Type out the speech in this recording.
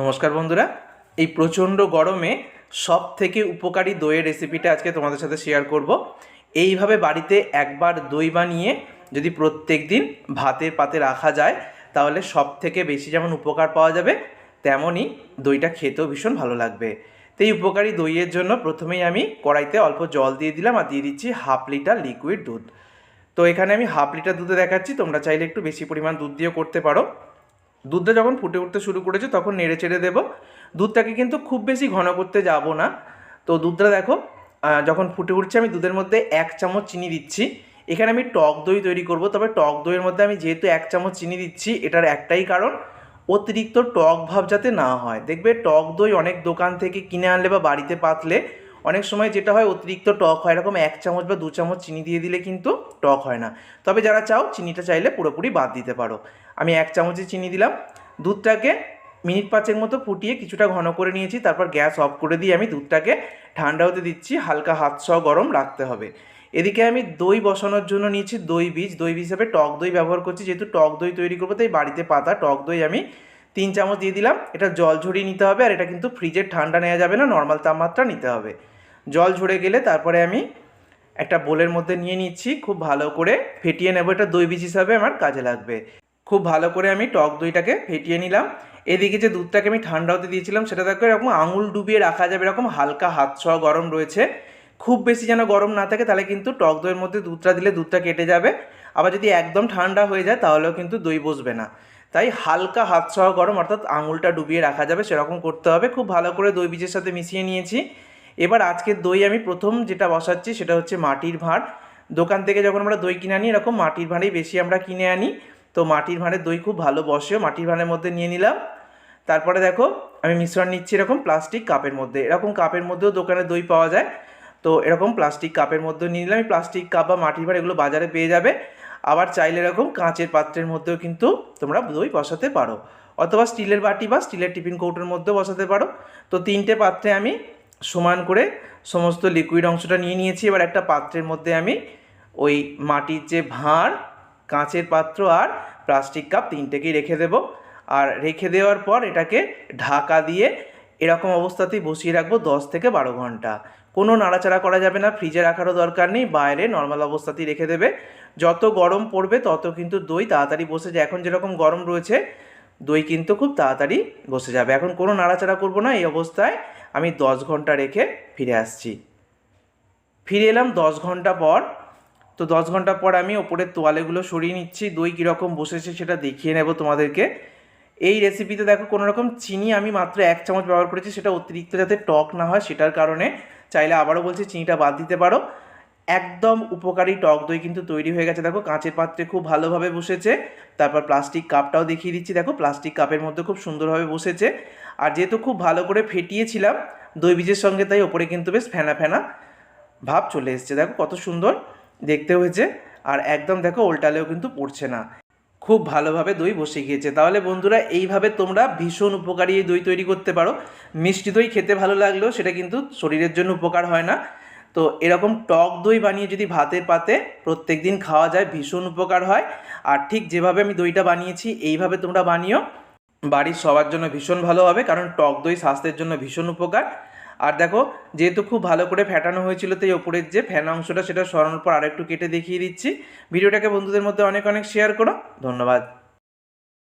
নমস্কার বন্ধুরা। এই প্রচণ্ড গরমে সব থেকে উপকারী দইয়ের রেসিপিটা আজকে তোমাদের সাথে শেয়ার করব। এইভাবে বাড়িতে একবার দই বানিয়ে যদি প্রত্যেক দিন ভাতের পাতে রাখা যায়, তাহলে সব থেকে বেশি যেমন উপকার পাওয়া যাবে, তেমনই দইটা খেতেও ভীষণ ভালো লাগবে। তো এই উপকারী দইয়ের জন্য প্রথমেই আমি কড়াইতে অল্প জল দিয়ে দিলাম আর দিয়ে দিচ্ছি হাফ লিটার লিকুইড দুধ। তো এখানে আমি হাফ লিটার দুধে দেখাচ্ছি, তোমরা চাইলে একটু বেশি পরিমাণ দুধ দিয়েও করতে পারো। দুধটা যখন ফুটে উঠতে শুরু করেছে, তখন নেড়ে চেড়ে দেবো। দুধটাকে কিন্তু খুব বেশি ঘন করতে যাব না। তো দুধটা দেখো যখন ফুটে উঠছে, আমি দুধের মধ্যে এক চামচ চিনি দিচ্ছি। এখানে আমি টক দই তৈরি করব, তবে টক দইয়ের মধ্যে আমি যেহেতু এক চামচ চিনি দিচ্ছি, এটার একটাই কারণ, অতিরিক্ত টক ভাব যাতে না হয়। দেখবে টক দই অনেক দোকান থেকে কিনে আনলে বা বাড়িতে পাতলে অনেক সময় যেটা হয়, অতিরিক্ত টক হয়। এরকম এক চামচ বা দু চামচ চিনি দিয়ে দিলে কিন্তু টক হয় না। তবে যারা চাও, চিনিটা চাইলে পুরোপুরি বাদ দিতে পারো। আমি এক চামচই চিনি দিলাম। দুধটাকে মিনিট পাঁচের মতো ফুটিয়ে কিছুটা ঘন করে নিয়েছি। তারপর গ্যাস অফ করে দিয়ে আমি দুধটাকে ঠান্ডা হতে দিচ্ছি। হালকা হাত সহ গরম রাখতে হবে। এদিকে আমি দই বসানোর জন্য নিয়েছি দই বীজ। দই বীজ হিসাবে টক দই ব্যবহার করছি। যেহেতু টক দই তৈরি করব, তাই বাড়িতে পাতা, টক দই আমি তিন চামচ দিয়ে দিলাম। এটা জল ঝরিয়ে নিতে হবে আর এটা কিন্তু ফ্রিজের ঠান্ডা নেওয়া যাবে না, নর্মাল তাপমাত্রা নিতে হবে। জল ঝরে গেলে তারপরে আমি একটা বোলের মধ্যে নিয়ে নিচ্ছি, খুব ভালো করে ফেটিয়ে নেব। এটা দই বীজ হিসাবে আমার কাজে লাগবে। খুব ভালো করে আমি টক দইটাকে ফেটিয়ে নিলাম। এদিকে যে দুধটাকে আমি ঠান্ডা হতে দিয়েছিলাম, সেটা দেখো এরকম আঙুল ডুবিয়ে রাখা যাবে, এরকম হালকা হাত ছোঁয়া গরম রয়েছে। খুব বেশি যেন গরম না থাকে, তাহলে কিন্তু টক দইয়ের মধ্যে দুধটা দিলে দুধটা কেটে যাবে। আবার যদি একদম ঠান্ডা হয়ে যায়, তাহলেও কিন্তু দই বসবে না। তাই হালকা হাত ছোঁয়া গরম, অর্থাৎ আঙুলটা ডুবিয়ে রাখা যাবে, সেরকম করতে হবে। খুব ভালো করে দই বীজের সাথে মিশিয়ে নিয়েছি। এবার আজকের দই আমি প্রথম যেটা বসাচ্ছি সেটা হচ্ছে মাটির ভাঁড়। দোকান থেকে যখন আমরা দই কিনে আনি, এরকম মাটির ভাঁড়েই বেশি আমরা কিনে আনি। তো মাটির ভাঁড়ের দই খুব ভালো বসেও মাটির ভাঁড়ের মধ্যে নিয়ে নিলাম। তারপরে দেখো, আমি মিশ্রণ নিচ্ছি এরকম প্লাস্টিক কাপের মধ্যে। এরকম কাপের মধ্যেও দোকানে দই পাওয়া যায়। তো এরকম প্লাস্টিক কাপের মধ্যেও নিয়ে নিলাম। প্লাস্টিক কাপ বা মাটির ভাঁড় এগুলো বাজারে পেয়ে যাবে। আবার চাইলে এরকম কাঁচের পাত্রের মধ্যেও কিন্তু তোমরা দই বসাতে পারো। অথবা স্টিলের বাটি বা স্টিলের টিফিন কৌটোর মধ্যেও বসাতে পারো। তো তিনটে পাত্রে আমি সমান করে সমস্ত লিকুইড অংশটা নিয়ে নিয়েছি। এবার একটা পাত্রের মধ্যে আমি ওই মাটির যে ভাঁড়, কাঁচের পাত্র আর প্লাস্টিক কাপ তিনটেকেই রেখে দেবো। আর রেখে দেওয়ার পর এটাকে ঢাকা দিয়ে এরকম অবস্থাতেই বসিয়ে রাখব দশ থেকে বারো ঘণ্টা। কোনো নাড়াচাড়া করা যাবে না ফ্রিজে রাখারও দরকার নেই, বাইরে নর্মাল অবস্থাতেই রেখে দেবে। যত গরম পড়বে তত কিন্তু দই তাড়াতাড়ি বসে যায়। এখন যেরকম গরম রয়েছে, দই কিন্তু খুব তাড়াতাড়ি বসে যাবে। এখন কোনো নাড়াচাড়া করব না, এই অবস্থায় আমি দশ ঘণ্টা রেখে ফিরে আসছি। ফিরে এলাম দশ ঘণ্টা পর। তো দশ ঘণ্টা পর আমি ওপরের তোয়ালেগুলো সরিয়ে নিচ্ছি, দই কীরকম বসেছে সেটা দেখিয়ে নেব তোমাদেরকে। এই রেসিপিতে দেখো কোনো রকম চিনি আমি মাত্র এক চামচ ব্যবহার করেছি, সেটা অতিরিক্ত যাতে টক না হয় সেটার কারণে। চাইলে আবারও বলছি, চিনিটা বাদ দিতে পারো। একদম উপকারী টক দই কিন্তু তৈরি হয়ে গেছে। দেখো কাঁচের পাত্রে খুব ভালোভাবে বসেছে। তারপর প্লাস্টিক কাপটাও দেখিয়ে দিচ্ছি। দেখো প্লাস্টিক কাপের মধ্যে খুব সুন্দরভাবে বসেছে। আর যেহেতু খুব ভালো করে ফেটিয়েছিলাম, দই বীজের সঙ্গে তাই ওপরে কিন্তু বেশ ফেনা ফেনা ভাব চলে এসছে। দেখো কত সুন্দর দেখতে হয়েছে। আর একদম দেখো উল্টালেও কিন্তু পড়ছে না। খুব ভালোভাবে দই বসে গিয়েছে। তাহলে বন্ধুরা, এইভাবে তোমরা ভীষণ উপকারী দই তৈরি করতে পারো। মিষ্টি দই খেতে ভালো লাগলেও সেটা কিন্তু শরীরের জন্য উপকার হয় না। তো এরকম টক দই বানিয়ে যদি ভাতের পাতে প্রত্যেক দিন খাওয়া যায়, ভীষণ উপকার হয়। আর ঠিক যেভাবে আমি দইটা বানিয়েছি, এইভাবে তোমরা বানিও। বাড়ির সবার জন্য ভীষণ ভালো হবে, কারণ টক দই স্বাস্থ্যের জন্য ভীষণ উপকার। আর দেখো, যেহেতু খুব ভালো করে ফেটানো হয়েছিল, তাই ওপরের যে ফ্যান অংশটা, সেটা সরানোর পর আরেকটু কেটে দেখিয়ে দিচ্ছি। ভিডিওটাকে বন্ধুদের মধ্যে অনেক অনেক শেয়ার করো। ধন্যবাদ।